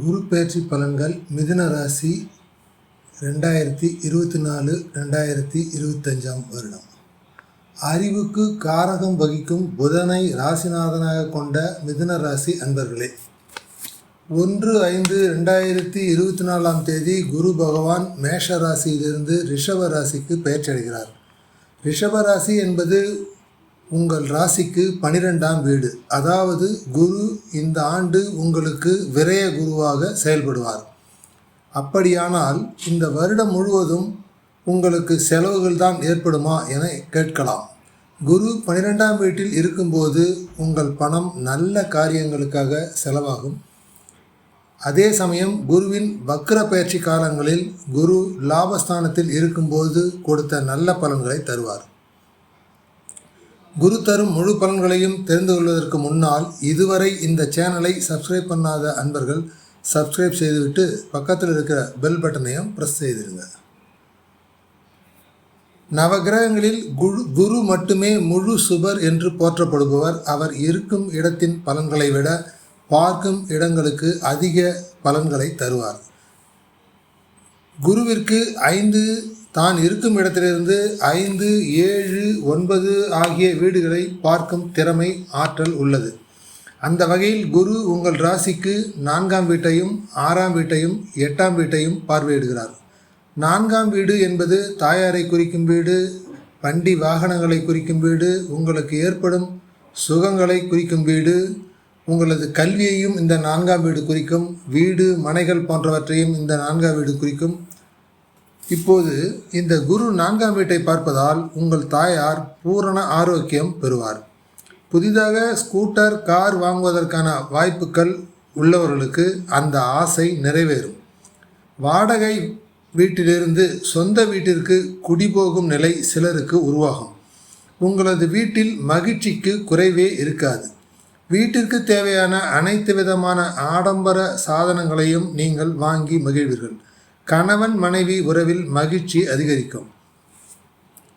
குரு பெயர்ச்சி பலன்கள் மிதுன ராசி ரெண்டாயிரத்தி இருபத்தி நாலு ரெண்டாயிரத்தி இருபத்தஞ்சாம் வருடம். அறிவுக்கு காரகம் வகிக்கும் புதனை ராசிநாதனாக கொண்ட மிதுன ராசி அன்பர்களே ஒன்று ஐந்து ரெண்டாயிரத்தி இருபத்தி நாலாம் தேதி குரு பகவான் மேஷ ராசியிலிருந்து ரிஷப ராசிக்கு பெயர்ச்சடைகிறார் ரிஷப ராசி என்பது உங்கள் ராசிக்கு பனிரெண்டாம் வீடு. அதாவது குரு இந்த ஆண்டு உங்களுக்கு விரய குருவாக செயல்படுவார். அப்படியானால் இந்த வருடம் முழுவதும் உங்களுக்கு செலவுகள் தான் ஏற்படுமா என கேட்கலாம். குரு பனிரெண்டாம் வீட்டில் இருக்கும்போது உங்கள் பணம் நல்ல காரியங்களுக்காக செலவாகும். அதே சமயம் குருவின் வக்ர பயிற்சி காலங்களில் குரு லாபஸ்தானத்தில் இருக்கும்போது கொடுத்த நல்ல பலன்களை தருவார். குரு தரும் முழு பலன்களையும் தெரிந்து கொள்வதற்கு முன்னால் இதுவரை இந்த சேனலை சப்ஸ்கிரைப் பண்ணாத அன்பர்கள் சப்ஸ்கிரைப் செய்துவிட்டு பக்கத்தில் இருக்கிற பெல் பட்டனையும் ப்ரெஸ் செய்திருங்க நவகிரகங்களில் குரு குரு மட்டுமே முழு சுபர் என்று போற்றப்படுபவர். அவர் இருக்கும் இடத்தின் பலன்களை விட பார்க்கும் இடங்களுக்கு அதிக பலன்களை தருவார். குருவிற்கு ஐந்து தான் இருக்கும் இடத்திலிருந்து ஐந்து ஏழு ஒன்பது ஆகிய வீடுகளை பார்க்கும் திறமை ஆற்றல் உள்ளது. அந்த வகையில் குரு உங்கள் ராசிக்கு நான்காம் வீட்டையும் ஆறாம் வீட்டையும் எட்டாம் வீட்டையும் பார்வையிடுகிறார். நான்காம் வீடு என்பது தாயாரை குறிக்கும் வீடு வண்டி வாகனங்களை குறிக்கும் வீடு உங்களுக்கு ஏற்படும் சுகங்களை குறிக்கும் வீடு உங்களது கல்வியையும் இந்த நான்காம் வீடு குறிக்கும் வீடு மனைகள் போன்றவற்றையும் இந்த நான்காம் வீடு குறிக்கும் இப்போது இந்த குரு நான்காம் வீட்டை பார்ப்பதால் உங்கள் தாயார் பூரண ஆரோக்கியம் பெறுவார். புதிதாக ஸ்கூட்டர் கார் வாங்குவதற்கான வாய்ப்புகள் உள்ளவர்களுக்கு அந்த ஆசை நிறைவேறும். வாடகை வீட்டிலிருந்து சொந்த வீட்டிற்கு குடிபோகும் நிலை சிலருக்கு உருவாகும். உங்களது வீட்டில் மகிழ்ச்சிக்கு குறைவே இருக்காது. வீட்டிற்கு தேவையான அனைத்து விதமான ஆடம்பர சாதனங்களையும் நீங்கள் வாங்கி மகிழ்வீர்கள். கணவன் மனைவி உறவில் மகிழ்ச்சி அதிகரிக்கும்.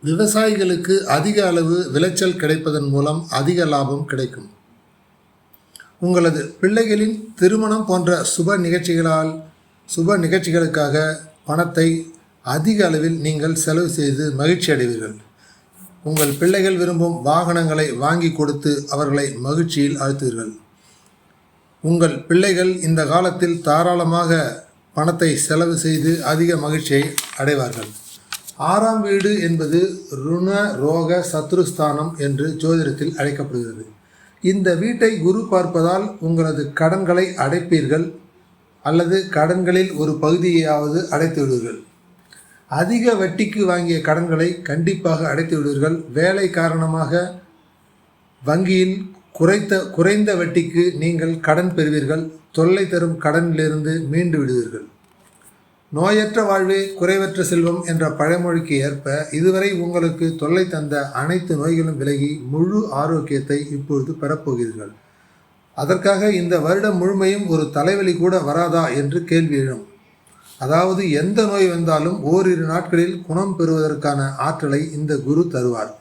விவசாயிகளுக்கு அதிக அளவு விளைச்சல் கிடைப்பதன் மூலம் அதிக லாபம் கிடைக்கும். உங்களது பிள்ளைகளின் திருமணம் போன்ற சுப நிகழ்ச்சிகளால் சுப நிகழ்ச்சிகளுக்காக பணத்தை அதிக அளவில் நீங்கள் செலவு செய்து மகிழ்ச்சி அடைவீர்கள். உங்கள் பிள்ளைகள் விரும்பும் வாகனங்களை வாங்கி கொடுத்து அவர்களை மகிழ்ச்சியில் ஆழ்த்துவீர்கள். உங்கள் பிள்ளைகள் இந்த காலத்தில் தாராளமாக பணத்தை செலவு செய்து அதிக மகிழ்ச்சியை அடைவார்கள். ஆறாம் வீடு என்பது ருண ரோக சத்ருஸ்தானம் என்று ஜோதிடத்தில் அழைக்கப்படுகிறது. இந்த வீட்டை குரு பார்ப்பதால் உங்களது கடன்களை அடைப்பீர்கள் அல்லது கடன்களில் ஒரு பகுதியையாவது அடைத்து விடுவீர்கள். அதிக வட்டிக்கு வாங்கிய கடன்களை கண்டிப்பாக அடைத்து விடுவீர்கள். வேலை காரணமாக வங்கியில் குறைத்த குறைந்த வட்டிக்கு நீங்கள் கடன் பெறுவீர்கள் தொல்லை தரும் கடனிலிருந்து மீண்டு விடுவீர்கள். நோயற்ற வாழ்வே குறைவற்ற செல்வம் என்ற பழமொழிக்கு ஏற்ப இதுவரை உங்களுக்கு தொல்லை தந்த அனைத்து நோய்களும் விலகி முழு ஆரோக்கியத்தை இப்பொழுது பெறப்போகிறீர்கள். அதற்காக இந்த வருடம் முழுமையும் ஒரு தலைவலி கூட வராதா என்று கேள்வி எழும். அதாவது எந்த நோய் வந்தாலும் ஓரிரு நாட்களில் குணம் பெறுவதற்கான ஆற்றலை இந்த குரு தருவார்.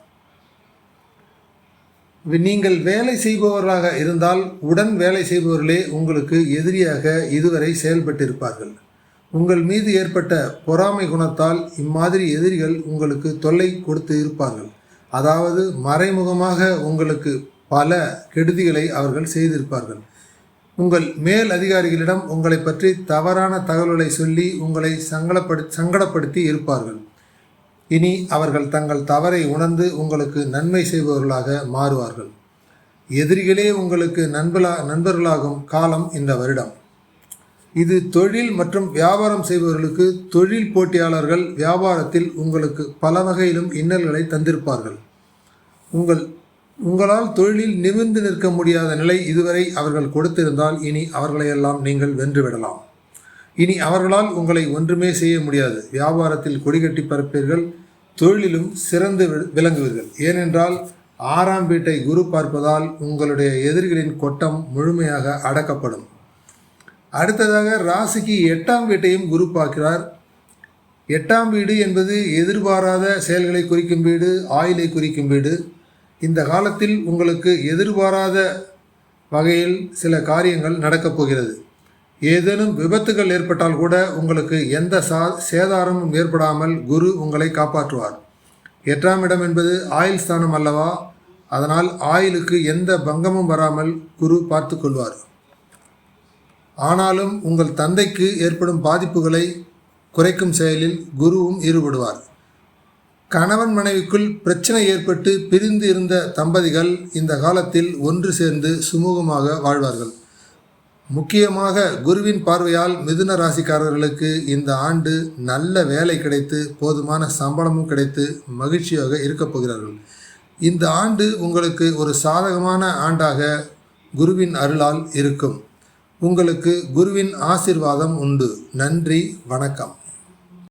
நீங்கள் வேலை செய்பவர்களாக இருந்தால் உடன் வேலை செய்பவர்களே உங்களுக்கு எதிரியாக இதுவரை செயல்பட்டிருப்பார்கள். உங்கள் மீது ஏற்பட்ட பொறாமை குணத்தால் இம்மாதிரி எதிரிகள் உங்களுக்கு தொல்லை கொடுத்து இருப்பார்கள். அதாவது மறைமுகமாக உங்களுக்கு பல கெடுதிகளை அவர்கள் செய்திருப்பார்கள். உங்கள் மேல் அதிகாரிகளிடம் உங்களை பற்றி தவறான தகவல்களை சொல்லி உங்களை சங்கடப்படு சங்கடப்படுத்தி இருப்பார்கள். இனி அவர்கள் தங்கள் தவறை உணர்ந்து உங்களுக்கு நன்மை செய்பவர்களாக மாறுவார்கள். எதிரிகளே உங்களுக்கு நண்பலா நண்பர்களாகும் காலம் இந்த வருடம். இது தொழில் மற்றும் வியாபாரம் செய்பவர்களுக்கு தொழில் போட்டியாளர்கள் வியாபாரத்தில் உங்களுக்கு பல வகையிலும் இன்னல்களை தந்திருப்பார்கள். உங்கள் உங்களால் தொழிலில் நிமிர்ந்து நிற்க முடியாத நிலை இதுவரை அவர்கள் கொடுத்திருந்தால் இனி அவர்களையெல்லாம் நீங்கள் வென்றுவிடலாம் இனி அவர்களால் உங்களை ஒன்றுமே செய்ய முடியாது. வியாபாரத்தில் கொடிகட்டி பரப்பீர்கள் தொழிலிலும் சிறந்து விளங்குவீர்கள். ஏனென்றால் ஆறாம் வீட்டை குரு பார்ப்பதால் உங்களுடைய எதிரிகளின் கொட்டம் முழுமையாக அடக்கப்படும். அடுத்ததாக ராசிக்கு எட்டாம் வீட்டையும் குரு பார்க்கிறார். எட்டாம் வீடு என்பது எதிர்பாராத செயல்களை குறிக்கும் வீடு ஆயிலை குறிக்கும் வீடு. இந்த காலத்தில் உங்களுக்கு எதிர்பாராத வகையில் சில காரியங்கள் நடக்கப் போகிறது. ஏதேனும் விபத்துகள் ஏற்பட்டால் கூட உங்களுக்கு எந்த சா சேதாரமும் ஏற்படாமல் குரு உங்களை காப்பாற்றுவார். எட்டாம் இடம் என்பது ஆயுள் ஸ்தானம் அல்லவா? அதனால் ஆயுளுக்கு எந்த பங்கமும் வராமல் குரு பார்த்து கொள்வார். ஆனாலும் உங்கள் தந்தைக்கு ஏற்படும் பாதிப்புகளை குறைக்கும் செயலில் குருவும் ஈடுபடுவார். கணவன் மனைவிக்குள் பிரச்சனை ஏற்பட்டு பிரிந்து இருந்த தம்பதிகள் இந்த காலத்தில் ஒன்று சேர்ந்து சுமூகமாக வாழ்வார்கள். முக்கியமாக குருவின் பார்வையால் மிதுன ராசிக்காரர்களுக்கு இந்த ஆண்டு நல்ல வேலை கிடைத்து போதுமான சம்பளமும் கிடைத்து மகிழ்ச்சியாக இருக்கப் போகிறார்கள். இந்த ஆண்டு உங்களுக்கு ஒரு சாதகமான ஆண்டாக குருவின் அருளால் இருக்கும். உங்களுக்கு குருவின் ஆசிர்வாதம் உண்டு. நன்றி வணக்கம்.